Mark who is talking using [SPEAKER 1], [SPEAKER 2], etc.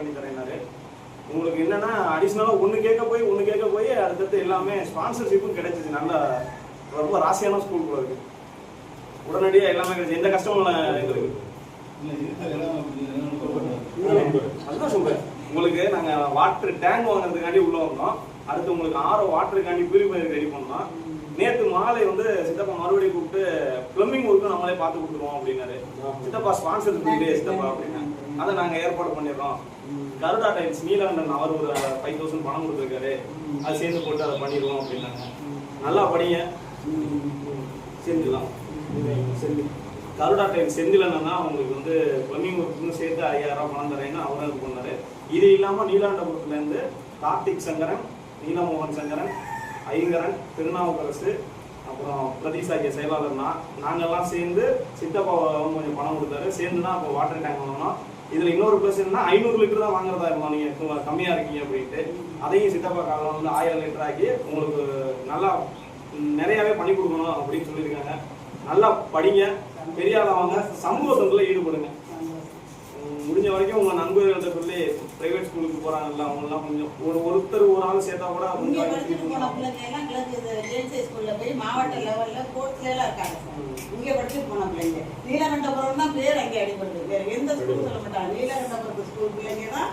[SPEAKER 1] பண்ணி தரேனாரு உங்களுக்கு என்னன்னா அடிஷ்னலாக ஒன்று கேட்க போய் ஒன்று கேட்க போய் அடுத்தடுத்து எல்லாமே ஸ்பான்சர்ஷிப்பும் கிடைச்சிச்சு. நல்ல ரொம்ப ராசியான ஸ்கூல் போல இருக்கு. உடனடியாக எல்லாமே கிடைச்சு. எந்த கஷ்டமும் எங்களுக்கு. சொல்றேன் உங்களுக்கு நாங்க வாட்டர் டேங்க் வாங்குறதுக்காண்டி உள்ள வந்தோம். அடுத்து உங்களுக்கு ஆரோ வாட்டருக்காண்டி பியூரிஃபையர் ரெடி பண்ணோம். நேத்து மாலை வந்து சித்தப்பா மறுபடியும் கூப்பிட்டு பிளம்பிங் ஒர்க்கும் நம்மளே பார்த்து கொடுத்துருவோம் அப்படின்னாரு. சித்தப்பா ஸ்பான்சர் சித்தப்பா அப்படின்னு அதை நாங்க ஏற்பாடு பண்ணிடுறோம். கருடா டைல்ஸ் நீலகண்டன் அவர் ஒரு ஃபைவ் தௌசண்ட் பணம் கொடுத்துருக்காரு. அது சேர்ந்து போட்டு அதை பண்ணிடுவோம் அப்படின்னாங்க. நல்லா படிங்க. செஞ்சுலாம். செஞ்சு. கருடா டைம் செந்திலன்னா அவங்களுக்கு வந்து பிளம்பிங் ஒர்க்குன்னு சேர்த்து ஐயாயிரம் பணம் தரேன்னு அவரும் இது பண்ணாரு. இது இல்லாம நீலாண்டபுரத்துலேருந்து கார்த்திக் சங்கரன் நீலமோகன் சங்கரன் ஐங்கரன் திருநாவுக்கரசு அப்புறம் பிரதீஷ் ஆகிய செயலாளர் நான் சேர்ந்து சித்தப்பா கொஞ்சம் பணம் கொடுத்தாரு. சேர்ந்து தான் அப்போ வாட்டர் டேங்க் வாங்கினோம். இதுல இன்னொரு ப்ளஸ் என்னன்னா ஐநூறு லிட்டர் தான் வாங்குறதா இருந்தோம் நீங்க கம்மியா இருக்கீங்க அப்படின்ட்டு. அதையும் சித்தப்பா காலம் வந்து ஆயிரம் லிட்டர் ஆக்கி உங்களுக்கு நல்லா நிறையாவே நிறையவே பண்ணி கொடுக்கணும் அப்படின்னு சொல்லியிருக்காங்க. நல்லா படிங்க பெரிய ஆளாவாங்க சமூக தொண்டில் ஈடுபடுங்க. முடிஞ்ச வரைக்கும் உங்க நண்பர்கள்ட்ட சொல்லி பிரைவேட் ஸ்கூலுக்கு போறாங்கல்ல அவங்க எல்லாம் கொஞ்சம் ஒரு ஒருத்தர் ஒரு ஆள் சேர்த்தா கூட
[SPEAKER 2] படிச்சுட்டு போன பிள்ளைங்க எல்லாம் ஜேன்சி ஸ்கூல்ல போய் மாவட்ட லெவல்ல கோர்ட்ல எல்லாம் இருக்காங்க இங்க படிச்சுட்டு போன பிள்ளைங்க. நீலகண்டபுரம் தான் பேர் அங்கே அடிபடுது வேற எந்த ஸ்கூல் சொல்ல மாட்டாங்க. நீலகண்டபுரத்து ஸ்கூல் பிள்ளைங்க தான்